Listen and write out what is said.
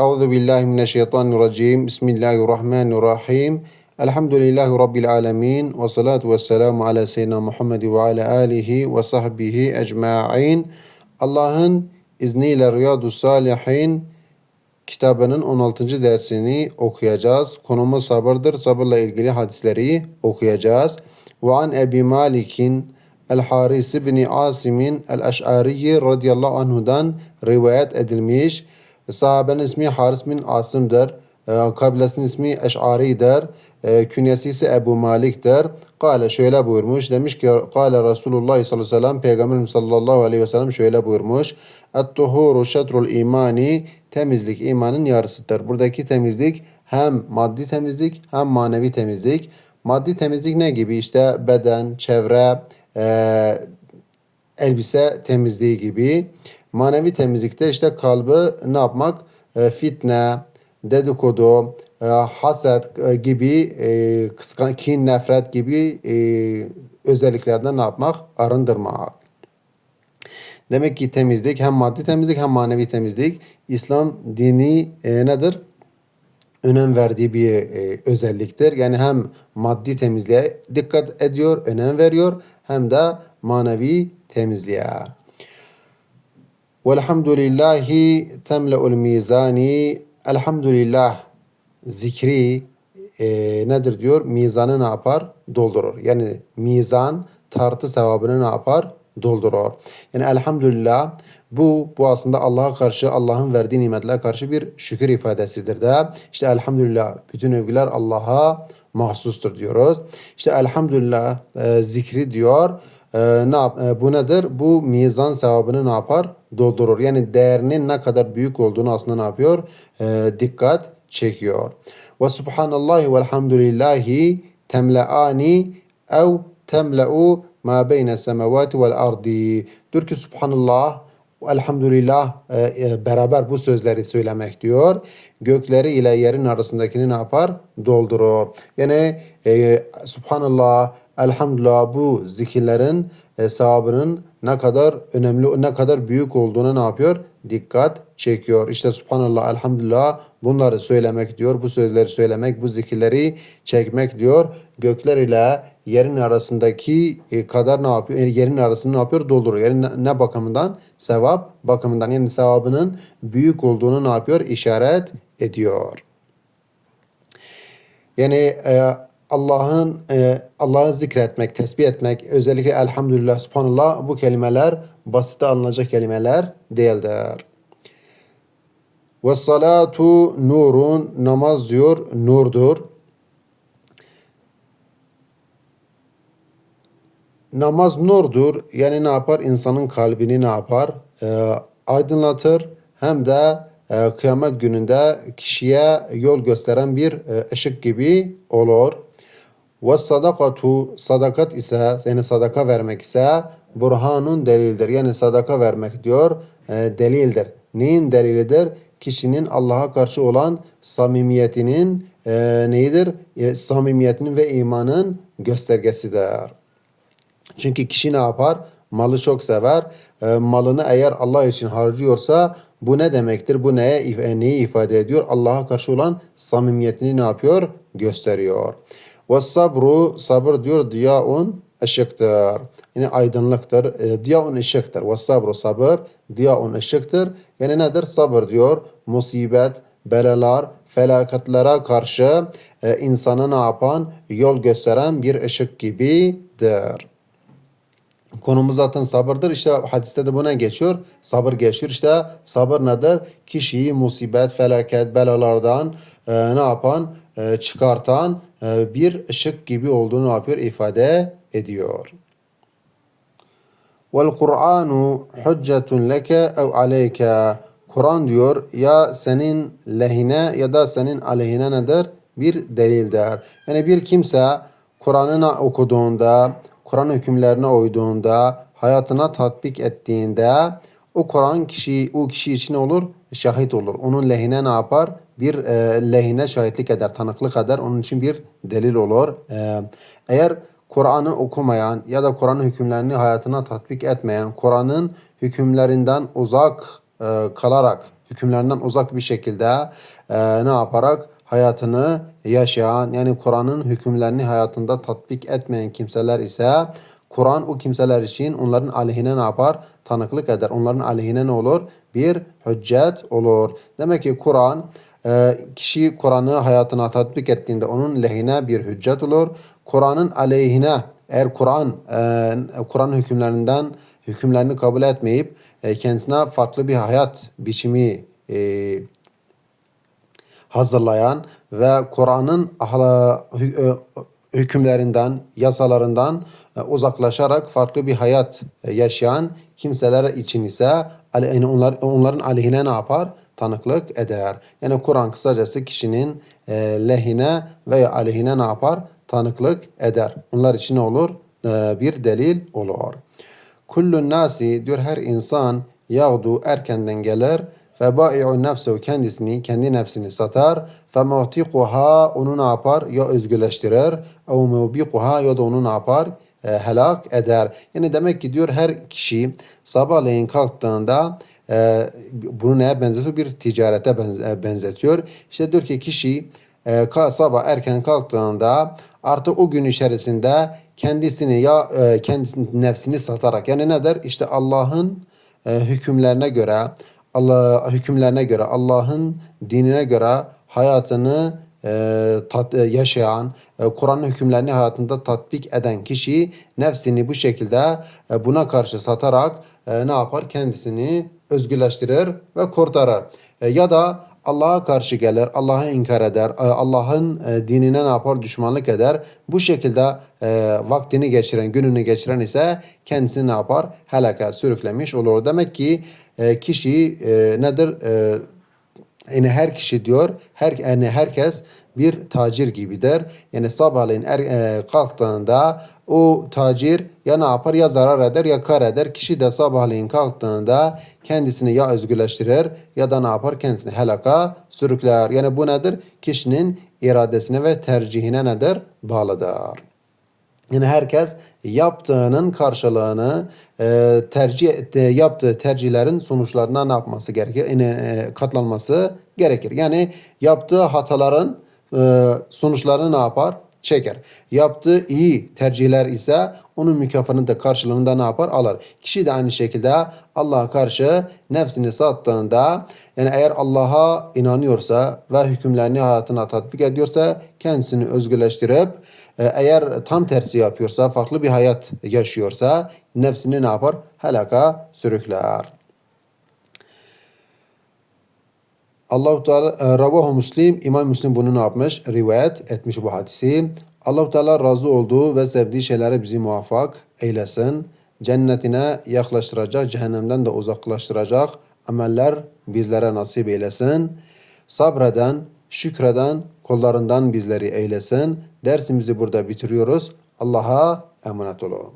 Euzu billahi mineşşeytanirracim. Bismillahirrahmanirrahim. Elhamdülillahi Rabbil alemin. Ve salatu ve selamu ala seyyidina Muhammed ve ala alihi ve sahbihi ecma'in. Allah'ın izniyle Riyadu Salihin kitabının 16. dersini okuyacağız. Konumuz sabırdır. Sabırla ilgili hadisleri okuyacağız. Ve an Ebi Malik'in El-Haris bin Asim'in El-Eş'ariyi radıyallahu anhudan rivayet edilmiş. Sahabenin ismi Haris bin Asım'dır. E, kabilesinin ismi Eş'ari'dir. E, künyesi ise Ebu Malik'tir. Kale şöyle buyurmuş. Demiş ki Kale Resulullah sallallahu aleyhi ve sellem Peygamberimiz sallallahu aleyhi ve sellem şöyle buyurmuş. Et-tuhuru şetrul imani temizlik imanın yarısıdır. Buradaki temizlik hem maddi temizlik hem manevi temizlik. Maddi temizlik ne gibi? İşte beden, çevre, e, elbise temizliği gibi. Manevi temizlikte işte kalbi ne yapmak? E, fitne, dedikodu, e, haset e, gibi e, kıskan, kin, nefret gibi e, özelliklerden ne yapmak? Arındırmak. Demek ki temizlik hem maddi temizlik hem manevi temizlik. İslam dini e, nedir? önem verdiği bir e, özelliktir. Yani hem maddi temizliğe dikkat ediyor, önem veriyor hem de manevi temizliğe. Velhamdülillahi temle'ul mizani. Elhamdülillah zikri e, nedir diyor? Mizanı ne yapar? Doldurur. Yani mizan tartı sevabını ne yapar? Doldurur. Yani elhamdülillah bu, bu aslında Allah'a karşı, Allah'ın verdiği nimetlere karşı bir şükür ifadesidir de. İşte elhamdülillah bütün övgüler Allah'a mahsustur diyoruz. İşte elhamdülillah e, zikri diyor. E, ne yap, e, bu nedir? Bu mizan sevabını ne yapar? Doldurur. Yani değerinin ne kadar büyük olduğunu aslında ne yapıyor? E, dikkat çekiyor. Ve subhanallahi velhamdülillahi temleani ev temle'u ma beyne semavati vel ardi. Diyor ki subhanallah elhamdülillah e, e, beraber bu sözleri söylemek diyor. Gökleri ile yerin arasındakini ne yapar? Doldurur. Yani e, subhanallah, elhamdülillah bu zikirlerin e, ne kadar önemli, ne kadar büyük olduğunu ne yapıyor? Dikkat çekiyor. İşte subhanallah, elhamdülillah bunları söylemek diyor. Bu sözleri söylemek, bu zikirleri çekmek diyor. Gökler ile yerin arasındaki e, kadar ne yapıyor? Yerin arasını ne yapıyor? Dolduruyor. Yani ne, ne bakımından? Sevap bakımından. Yani sevabının büyük olduğunu ne yapıyor? İşaret ediyor. Yani e, Allah'ın e, Allah'ı zikretmek, tesbih etmek, özellikle elhamdülillah, subhanallah bu kelimeler basit alınacak kelimeler değildir. Ve salatu nurun namaz diyor nurdur. Namaz nurdur. Yani ne yapar? İnsanın kalbini ne yapar? E, aydınlatır. Hem de e, kıyamet gününde kişiye yol gösteren bir e, ışık gibi olur. Ve sadakatu sadakat ise yani sadaka vermek ise burhanun delildir. Yani sadaka vermek diyor e, delildir. Neyin delilidir? Kişinin Allah'a karşı olan samimiyetinin e, neyidir? E, samimiyetinin ve imanın göstergesidir. Çünkü kişi ne yapar? Malı çok sever. E, malını eğer Allah için harcıyorsa bu ne demektir? Bu neye e, neyi ifade ediyor? Allah'a karşı olan samimiyetini ne yapıyor? Gösteriyor. Ve sabru sabır diyor diyaun ışıktır. Yani aydınlıktır. E, diyaun ışıktır. Ve sabru sabır diyaun ışıktır. Yani nedir? Sabır diyor. Musibet, belalar, felaketlara karşı e, insanı ne yapan? Yol gösteren bir ışık gibidir. Konumuz zaten sabırdır. İşte hadiste de buna geçiyor. Sabır geçiyor. İşte sabır nedir? Kişiyi musibet, felaket, belalardan e, ne yapan? E, çıkartan e, bir ışık gibi olduğunu yapıyor? ifade ediyor. Vel Kur'anu hüccetun leke ev aleyke. Kur'an diyor ya senin lehine ya da senin aleyhine nedir? Bir delildir. Yani bir kimse Kur'an'ı okuduğunda, Kur'an hükümlerine uyduğunda, hayatına tatbik ettiğinde o Kur'an kişi o kişi için olur? Şahit olur. Onun lehine ne yapar? Bir e, lehine şahitlik eder, tanıklık eder. Onun için bir delil olur. E, eğer Kur'an'ı okumayan ya da Kur'an hükümlerini hayatına tatbik etmeyen, Kur'an'ın hükümlerinden uzak e, kalarak hükümlerinden uzak bir şekilde e, ne yaparak hayatını yaşayan yani Kur'an'ın hükümlerini hayatında tatbik etmeyen kimseler ise Kur'an o kimseler için onların aleyhine ne yapar? Tanıklık eder. Onların aleyhine ne olur? Bir hüccet olur. Demek ki Kur'an e, kişi Kur'an'ı hayatına tatbik ettiğinde onun lehine bir hüccet olur. Kur'an'ın aleyhine eğer Kur'an e, Kur'an hükümlerinden hükümlerini kabul etmeyip e, kendisine farklı bir hayat biçimi e, hazırlayan ve Kur'an'ın e, hükümlerinden, yasalarından e, uzaklaşarak farklı bir hayat e, yaşayan kimseler için ise onlar, onların aleyhine ne yapar? Tanıklık eder. Yani Kur'an kısacası kişinin lehine veya aleyhine ne yapar? Tanıklık eder. Onlar için ne olur? Bir delil olur. Kullun nasi diyor her insan yağdu erkenden gelir ve bai'u nefsehu kendisini kendi nefsini satar fe mu'tikuha onu ne yapar ya özgürleştirir ev mubikuha ya da onu ne yapar E, helak eder. Yani demek ki diyor her kişi sabahleyin kalktığında e, bunu neye benzetiyor? Bir ticarete benz- benzetiyor. İşte diyor ki kişi e, ka- sabah erken kalktığında artık o gün içerisinde kendisini ya e, kendisini nefsini satarak yani nedir? İşte Allah'ın e, hükümlerine göre Allah hükümlerine göre Allah'ın dinine göre hayatını e, yaşayan, e, Kur'an'ın hükümlerini hayatında tatbik eden kişi nefsini bu şekilde buna karşı satarak ne yapar? Kendisini özgürleştirir ve kurtarır. E, ya da Allah'a karşı gelir, Allah'ı inkar eder, e, Allah'ın e, dinine ne yapar? Düşmanlık eder. Bu şekilde e, vaktini geçiren, gününü geçiren ise kendisini ne yapar? Helaka sürüklemiş olur. Demek ki kişi e, nedir? Yani her kişi diyor, her yani herkes bir tacir gibidir. Yani sabahleyin er, e, kalktığında o tacir ya ne yapar ya zarar eder ya kar eder. Kişi de sabahleyin kalktığında kendisini ya özgürleştirir ya da ne yapar kendisini helaka sürükler. Yani bu nedir? Kişinin iradesine ve tercihine nedir? Bağlıdır. Yani herkes yaptığının karşılığını e, tercih etti, yaptığı tercihlerin sonuçlarına ne yapması gerekir? Yani, e, katlanması gerekir. Yani yaptığı hataların e, sonuçlarını ne yapar? Çeker. Yaptığı iyi tercihler ise onun mükafatını da karşılığında ne yapar? Alır. Kişi de aynı şekilde Allah'a karşı nefsini sattığında yani eğer Allah'a inanıyorsa ve hükümlerini hayatına tatbik ediyorsa kendisini özgürleştirip e, eğer tam tersi yapıyorsa, farklı bir hayat yaşıyorsa nefsini ne yapar? Helaka sürükler. Allahu Teala e, Ravahu Müslim İmam Müslim bunu ne yapmış? Rivayet etmiş bu hadisi. Allahu Teala razı olduğu ve sevdiği şeylere bizi muvaffak eylesin. Cennetine yaklaştıracak, cehennemden de uzaklaştıracak ameller bizlere nasip eylesin. Sabreden, şükreden kullarından bizleri eylesin. Dersimizi burada bitiriyoruz. Allah'a emanet olun.